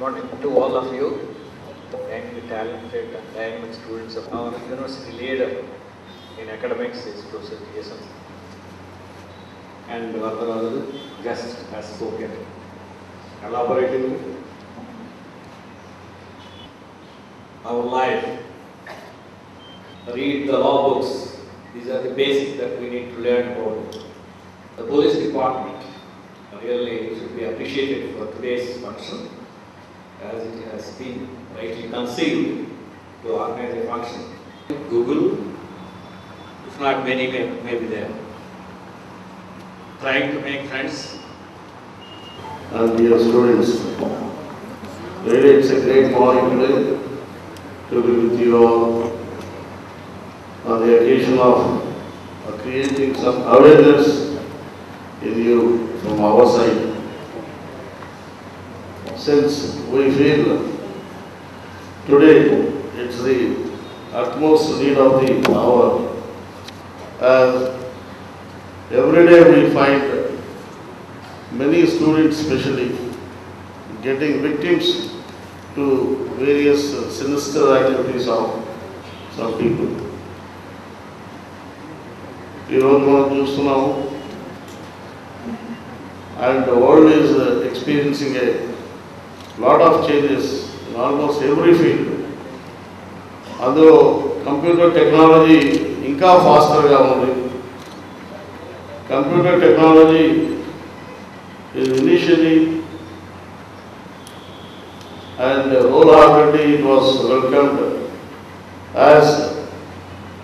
morning to all of you, young, talented, and students of our university leader in academics is Professor T.S.M. and Vardhanadu just has spoken. Elaborating our life, read the law books. These are the basics that we need to learn about. The police department really should be appreciated for today's function as it has been rightly conceived to organize a function. Google, if not many may, may be there trying to make friends. and dear students. Really, it's a great morning today to be with you all on the occasion of uh, creating some awareness in you from our side Since we feel today it's the utmost need of the hour, as every day we find many students especially getting victims to various uh, sinister activities of some people. ఈరోజు మనం చూస్తున్నాము and world is experiencing a lot of changes in almost every field అందులో computer technology ఇంకా ఫాస్టర్గా ఉంది computer technology is initially and wholeheartedly it was welcomed as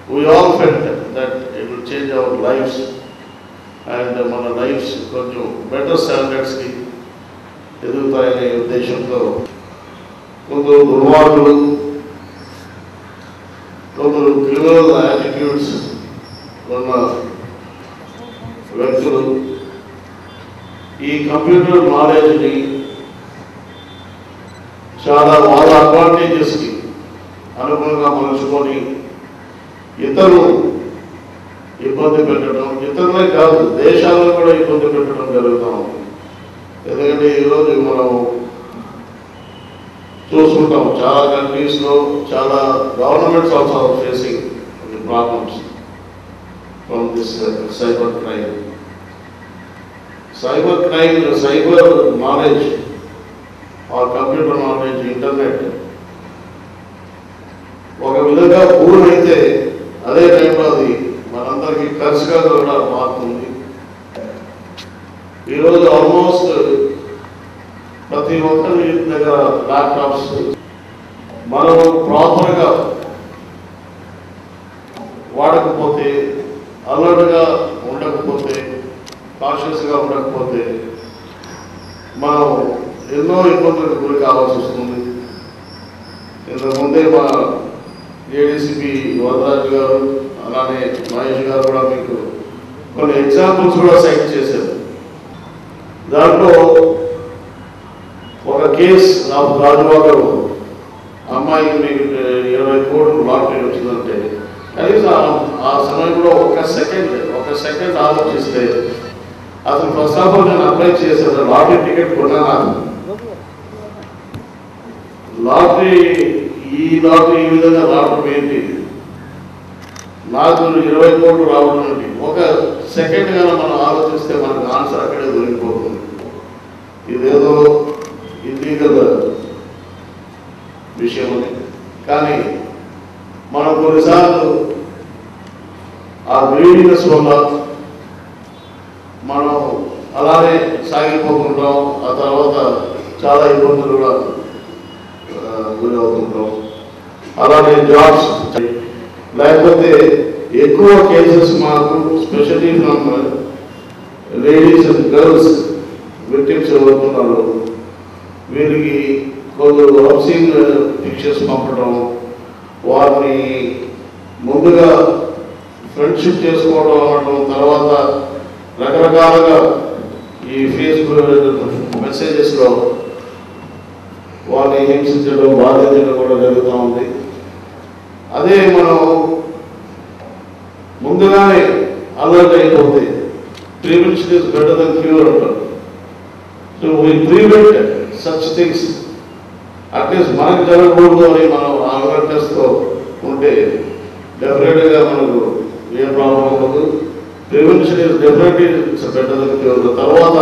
we all felt that it will change our lives and మన lifes కొంచెం better స్టాండర్డ్స్కి ఎదుగుతాయనే ఉద్దేశంతో కొందరు దుర్మార్గులు కొందరు criminal attitudes ఉన్న వ్యక్తులు ఈ కంప్యూటర్ నాలెడ్జ్ని చాలా వాళ్ళ అడ్వాంటేజెస్కి అనుగుణంగా మలుచుకొని ఇతరులు ఇబ్బంది పెట్టడం ఇతరులే కాదు దేశాలను కూడా ఇబ్బంది పెట్టడం జరుగుతూ ఉంది. ఎందుకంటే ఈరోజు మనం చూసుకుంటాం చాలా కంట్రీస్లో చాలా governments also facing the problems from this cyber crime cyber crime cyber knowledge or computer knowledge internet ఒక విధంగా పూర్ణైతే అదే టైంలో అది మనందరికీ ఖర్చుగా కూడా మారుతుంది. ఈరోజు ఆల్మోస్ట్ ప్రతి ఒక్కరి దగ్గర ల్యాప్టాప్స్ మనం ప్రాపర్గా వాడకపోతే అలర్ట్గా ఉండకపోతే కాన్షియస్గా ఉండకపోతే మనం ఎన్నో ఇబ్బందులకు గురి కావాల్సి వస్తుంది. ఇంతకుముందే మా ఏడీసీపీ వరదరాజు గారు అలానే మహేష్ గారు కూడా మీకు కొన్ని ఎగ్జాంపుల్స్ కూడా సైట్ చేశారు. దాంట్లో కేస్ నాకు రాజువాగరు అమ్మాయి మీకు ఇరవై కోట్లు లాటరీ వచ్చిందంటే కనీసం ఆ- సమయంలో ఒక సెకండ్ ఒక సెకండ్ ఆలోచిస్తే అసలు ఫస్ట్ ఆఫ్ ఆల్ నేను అప్లై చేశాను లాటరీ టికెట్ కొన్నాను? లాటరీ ఈ లాటరీ ఈ విధంగా రావడం ఏంటి? నాకు ఇరవై కోట్లు రావడం ఏంటి? ఒక సెకండ్ గానే మనం ఆలోచిస్తే మనకు ఆన్సర్ అక్కడే దొరికిపోతుంది. ఇదేదో ఇల్లీగల్ విషయం అని కానీ మనం కొన్నిసార్లు ఆ గ్రీడినెస్ వల్ల మనం అలానే సాగిపోతుంటాం ఆ తర్వాత చాలా ఇబ్బందులు కూడా గురవుతుంటాం గురి అవుతుంటాం. అలానే జాబ్స్ లేకపోతే ఎక్కువ కేసెస్ మాకు specially from ladies and girls victims ఎవరుతున్నారో వీరికి కొందరు హౌసింగ్ పిక్చర్స్ పంపడం వారిని ముందుగా ఫ్రెండ్షిప్ చేసుకోవడం అనడం తర్వాత రకరకాలుగా ఈ ఫేస్బుక్ మెసేజెస్లో వారిని హింసించడం బాధించడం కూడా జరుగుతూ ఉంది. అదే మనం ముందుగానే అలర్ట్ అయిపోతే prevention is better than cure అంటారు. So we prevent such things at least మనకు జరగకూడదు అని మనం అవేర్నెస్తో ఉంటే డెఫినెట్గా మనకు ఏం ప్రాబ్లం ఉండదు. Prevention is definitely it's better than తర్వాత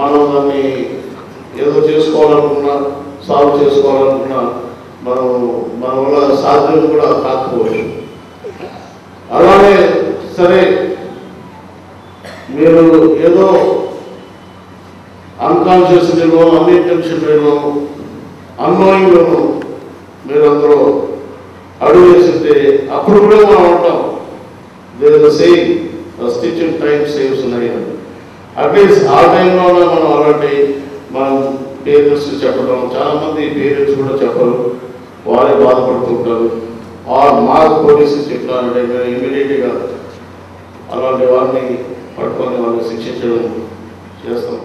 మనం దాన్ని ఏదో చేసుకోవాలనుకున్నా సాల్వ్ చేసుకోవాలనుకున్నా మనం మన వల్ల సాధ్యం కూడా కాకపోవచ్చు. అలానే సరే మీరు ఏదో అన్కాన్షియస్ వేలో అన్ఇంటెన్షన్ వేలో అన్నోయింగ్ మీరు అందరూ అడుగు వేసింటే అప్పుడు కూడా మనం అంటాం there same stitch in time saves ఉన్నాయి అట్లీస్ట్ ఆ టైంలోనే మనం అలాంటి మనం పేరెంట్స్ చెప్పడం చాలా మంది పేరెంట్స్ కూడా చెప్పరు. వారే బాధపడుతుంటారు ఆర్ మాకు పోలీసులు చెప్పారంటే మేము ఇమీడియట్గా అలాంటి వారిని పట్టుకొని వాళ్ళని శిక్షించడం చేస్తాం.